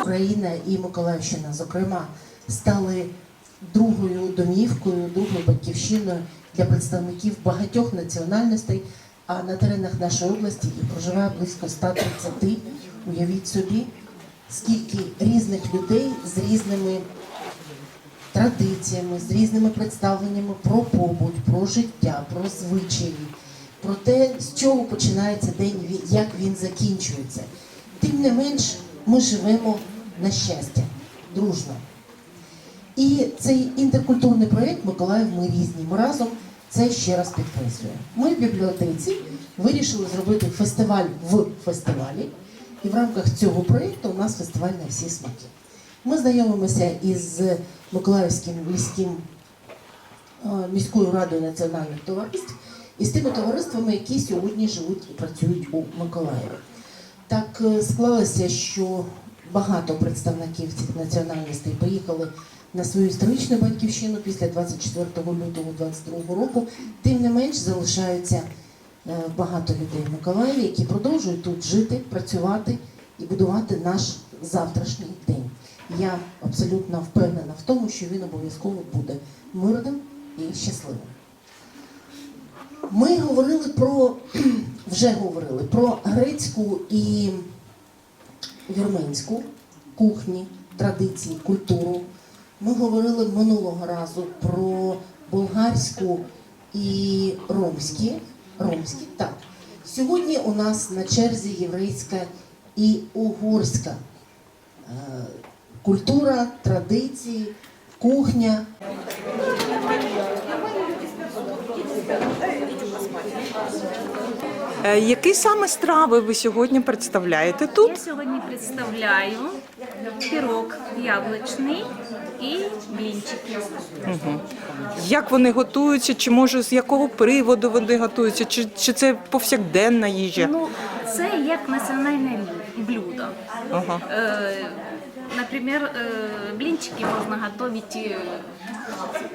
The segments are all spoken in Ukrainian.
Україна і Миколаївщина, зокрема, стали другою домівкою, другою батьківщиною для представників багатьох національностей. А на теренах нашої області проживає близько 130, уявіть собі, скільки різних людей з різними традиціями, з різними представленнями про побут, про життя, про звичаї, про те, з чого починається день, як він закінчується. Тим не менш, ми живемо на щастя, дружно. І цей інтеркультурний проєкт Миколаїв ми різні. Ми разом це ще раз підкреслює. Ми в бібліотеці вирішили зробити фестиваль в фестивалі, і в рамках цього проєкту у нас фестиваль на всі смаки. Ми знайомимося із Миколаївським міським е, міською радою національних товариств і з тими товариствами, які сьогодні живуть і працюють у Миколаєві. Так е, склалося, що багато представників цих національностей поїхали на свою історичну батьківщину після 24 лютого 22 року. Тим не менш залишаються е, багато людей в Миколаєві, які продовжують тут жити, працювати і будувати наш завтрашній день. Я абсолютно впевнена в тому, що він обов'язково буде мирним і щасливим. Ми говорили про вже говорили про грецьку і вірменську кухні, традиції, культуру. Ми говорили минулого разу про болгарську і ромські. ромські так. Сьогодні у нас на черзі єврейська і угорська е, культура, традиції, кухня. Які саме страви ви сьогодні представляєте тут? Я сьогодні представляю пирог яблучний і блінчики. Як вони готуються? Чи може з якого приводу вони готуються? Чи, чи це повсякденна їжа? Ну, це як національне блюдо. Ага. Э, Например, э, блинчики можно готовить, э,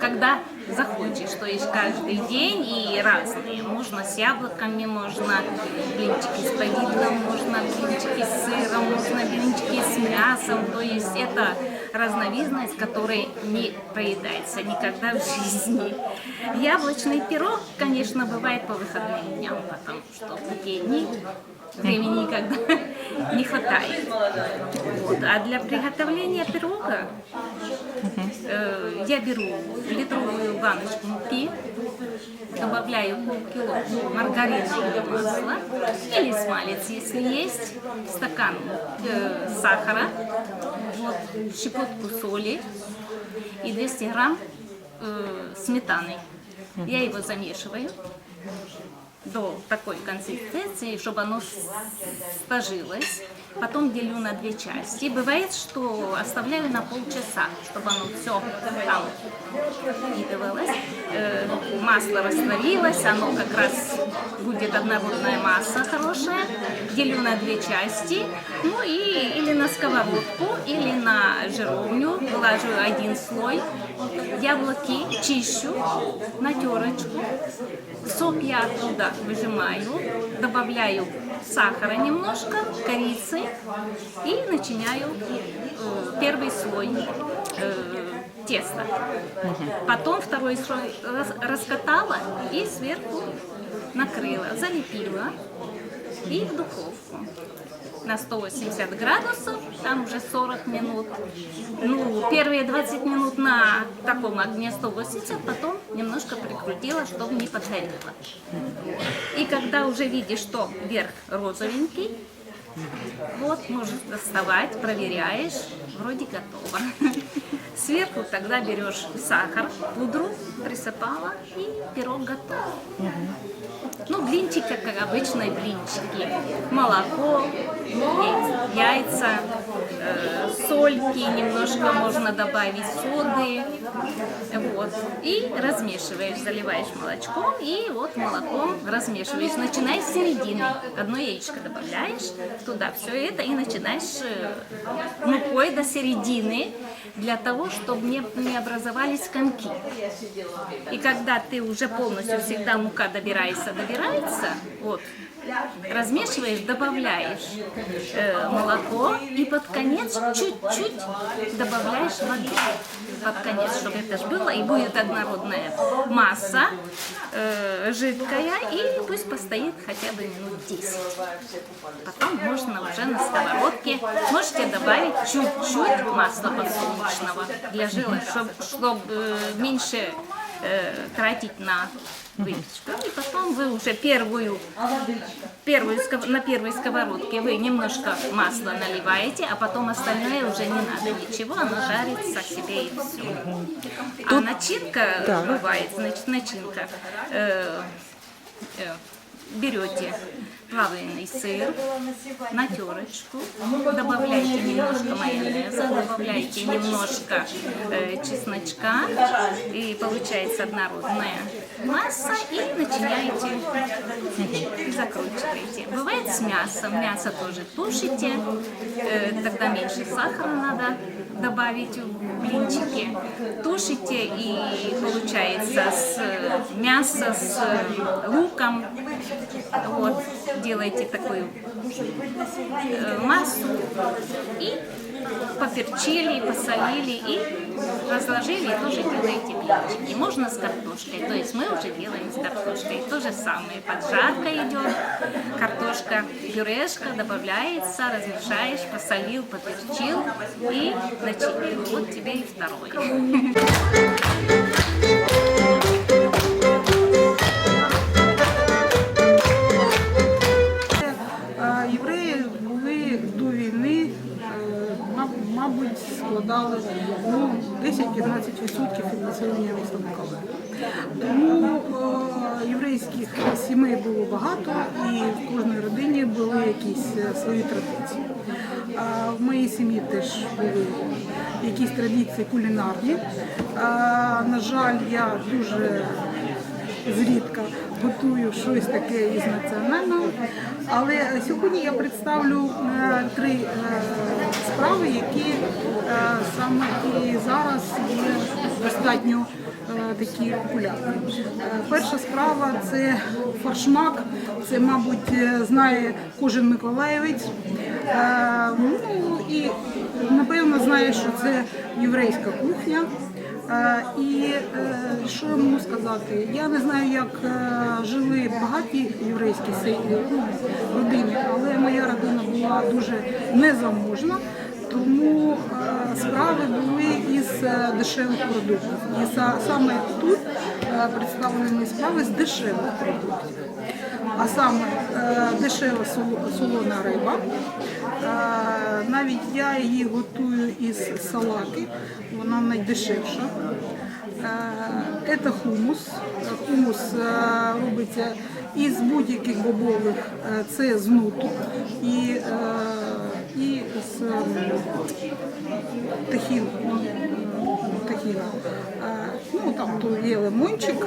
когда захочешь, то есть каждый день и разные. Можно с яблоками, можно блинчики с повидлом, можно блинчики с сыром, можно блинчики с мясом. То есть это разновидность, которая не проедается никогда в жизни. Яблочный пирог, конечно, бывает по выходным дням, потому что в дни времени никогда не хватает. Вот. А для приготовления пирога э, я беру литровую баночку муки, добавляю полкило маргаринового масла или смалец, если есть, стакан э, сахара, вот, щепотку соли и 200 грамм э, сметаны. Я его замешиваю до такой консистенции, чтобы оно сложилось. Потом делю на две части. Бывает, что оставляю на полчаса, чтобы оно все там впитывалось. Э, масло растворилось, оно как раз будет однородная масса хорошая. Делю на две части. Ну и или на сковородку, или на жировню. Положу один слой. Яблоки чищу на терочку. Сок я оттуда выжимаю, добавляю сахара немножко, корицы и начиняю э, первый слой э, теста. Потом второй слой рас- раскатала и сверху накрыла, залепила и в духовку на 180 градусов, там уже 40 минут. Ну, первые 20 минут на таком огне 180, потом немножко прикрутила, чтобы не подгорело. И когда уже видишь, что верх розовенький, вот можешь доставать, проверяешь, вроде готово. Сверху тогда берешь сахар, пудру присыпала и пирог готов. Ну, блинчики, как обычные блинчики. Молоко, яй- яйца, э, сольки, немножко можно добавить соды. Вот. И размешиваешь, заливаешь молочком и вот молоком размешиваешь. Начинаешь с середины. Одно яичко добавляешь туда все это и начинаешь э, мукой до середины для того, чтобы не, не образовались комки. И когда ты уже полностью всегда мука добирается, добирается, набирается, вот, размешиваешь, добавляешь э, молоко и под конец чуть-чуть добавляешь воды. Под конец, чтобы это ж было, и будет однородная масса э, жидкая, и пусть постоит хотя бы минут 10. Потом можно уже на сковородке, можете добавить чуть-чуть масла подсолнечного для жира, чтобы меньше э, тратить на выпечку. И потом вы уже первую, первую сков- на первой сковородке вы немножко масла наливаете, а потом остальное уже не надо ничего, оно жарится себе и все. А начинка Да. бывает, значит, начинка. э, э, берете плавленый сыр. на терочку, добавляете немножко майонеза, добавляете немножко э, чесночка, и получается однородная масса, и начиняете закручиваете. Бывает с мясом, мясо тоже тушите, э, тогда меньше сахара надо добавить в блинчики. Тушите и получается с мясо с э, луком. Вот, делаете такую э, массу и поперчили, посолили и разложили, и тоже делаете блинчики. Можно с картошкой, то есть мы уже делаем с картошкой. То же самое, поджарка идет, картошка, пюрешка добавляется, размешаешь, посолил, поперчил и начинил. Вот тебе и второе. Складали ну, 10-15% від населення міста. Тому е, єврейських сімей було багато, і в кожній родині були якісь е, свої традиції. В моїй сім'ї теж були якісь традиції кулінарні. На жаль, я дуже зрідка готую щось таке із національного. Але сьогодні я представлю е, три справи, які е, саме і зараз є достатньо е, такі популярні. Е, Перша справа це фаршмак. Це, мабуть, е, знає кожен миколаївець. Е, Ну і напевно знає, що це єврейська кухня. Е, І е, що я можу сказати? Я не знаю, як жили багаті єврейські ну, родини, але моя родина була дуже незаможна, тому е, справи були із е, дешевих продуктів. І саме тут е, представлені справи з дешевих продуктів. А саме дешева солона риба. Навіть я її готую із салаки, вона найдешевша. Це хумус. Хумус робиться із будь-яких бобових, це з нуту і, і з тахін, тахіна. Е, Ну, там то є лимончик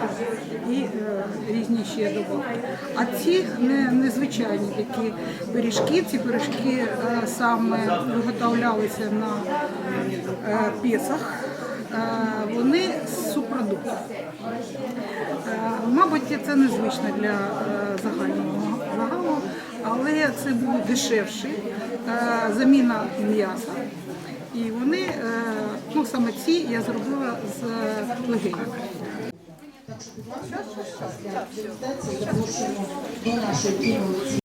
і е, різні ще добавки. А ці не, незвичайні такі пиріжки. Ці пиріжки е, саме виготовлялися на пєсах. Е, вони з субпродуктів. Е, Мабуть, це незвично для загального але це було дешевше, е, заміна м'яса. І вони, е, ну саме ці я зробила з легень.